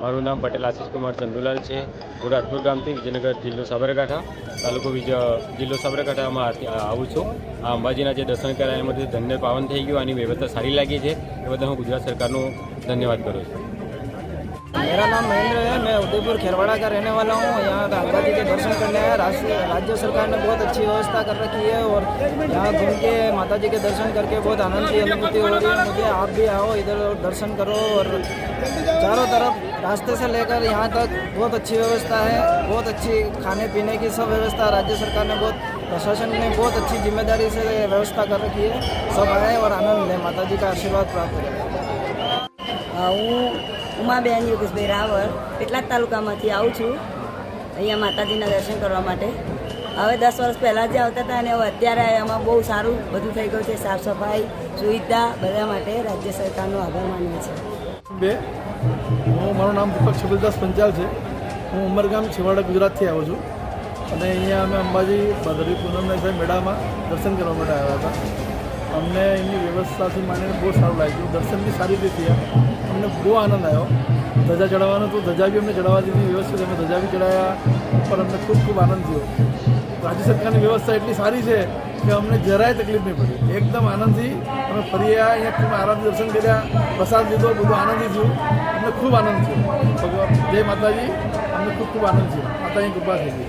મારું નામ પટેલ આશીષ કુમાર ચંદુલાલ છે. હું રાજપુર ગામથી વિજયનગર જિલ્લો સાબરકાંઠા તાલુકો વિજય જિલ્લો સાબરકાંઠામાં આવું છું. આ અંબાજીના જે દર્શન કરાયા એમાંથી ધન્ય પાવન થઈ ગયું. આની વ્યવસ્થા સારી લાગી છે. એ બદલ હું ગુજરાત સરકારનો ધન્યવાદ કરું છું. मेरा नाम महेंद्र है, मैं उदयपुर खेरवाड़ा का रहने वाला हूँ। यहाँ गंगा जी के दर्शन करने आया। राज्य सरकार ने बहुत अच्छी व्यवस्था कर रखी है और यहाँ घूम के माता जी के दर्शन करके बहुत आनंद की अनुभूति हो रही है। मुझे आप भी आओ, इधर दर्शन करो और चारों तरफ़ रास्ते से लेकर यहाँ तक बहुत अच्छी व्यवस्था है। बहुत अच्छी खाने पीने की सब व्यवस्था राज्य सरकार ने बहुत, प्रशासन ने बहुत अच्छी ज़िम्मेदारी से व्यवस्था कर रखी है। सब आए और आनंद लें। माता जी का आशीर्वाद प्राप्त करें। હા, ઉમાબેન યોગેશભાઈ રાવળ કેટલાક તાલુકામાંથી આવું છું અહીંયા માતાજીના દર્શન કરવા માટે. હવે દસ વર્ષ પહેલાં જે આવતા હતા અને હવે અત્યારે એમાં બહુ સારું બધું થઈ ગયું છે સાફ સફાઈ સુવિધા બધા માટે રાજ્ય સરકારનો આભાર માનીએ છીએ. બે હું મારું નામ દીપક છબીલદાસ પંચાલ છે. હું ઉમરગામ છેવાડા ગુજરાતથી આવ્યો છું. અને અહીંયા અમે અંબાજી ભાદરવી પૂનમના મેળામાં દર્શન કરવા માટે આવ્યા હતા. અમને એની વ્યવસ્થાથી માંડીને બહુ સારું લાગ્યું. દર્શન બી સારી રીતે અમને બહુ આનંદ આવ્યો. ધજા ચડાવવાનો તો ધજા બી અમને ચડાવવા દીધી વ્યવસ્થિત અમે ધજા બી ચડાવ્યા, પણ અમને ખૂબ ખૂબ આનંદ થયો. રાજ્ય સરકારની વ્યવસ્થા એટલી સારી છે કે અમને જરાય તકલીફ નહીં પડી. એકદમ આનંદથી અમે ફરી આવ્યા, અહીંયા ખૂબ આરામથી દર્શન કર્યા, પ્રસાદ લીધો, બધું આનંદી થયું. અમને ખૂબ આનંદ થયો. ભગવાન, જય માતાજી. અમને ખૂબ ખૂબ આનંદ થયો. માતાની કૃપા થઈ ગઈ.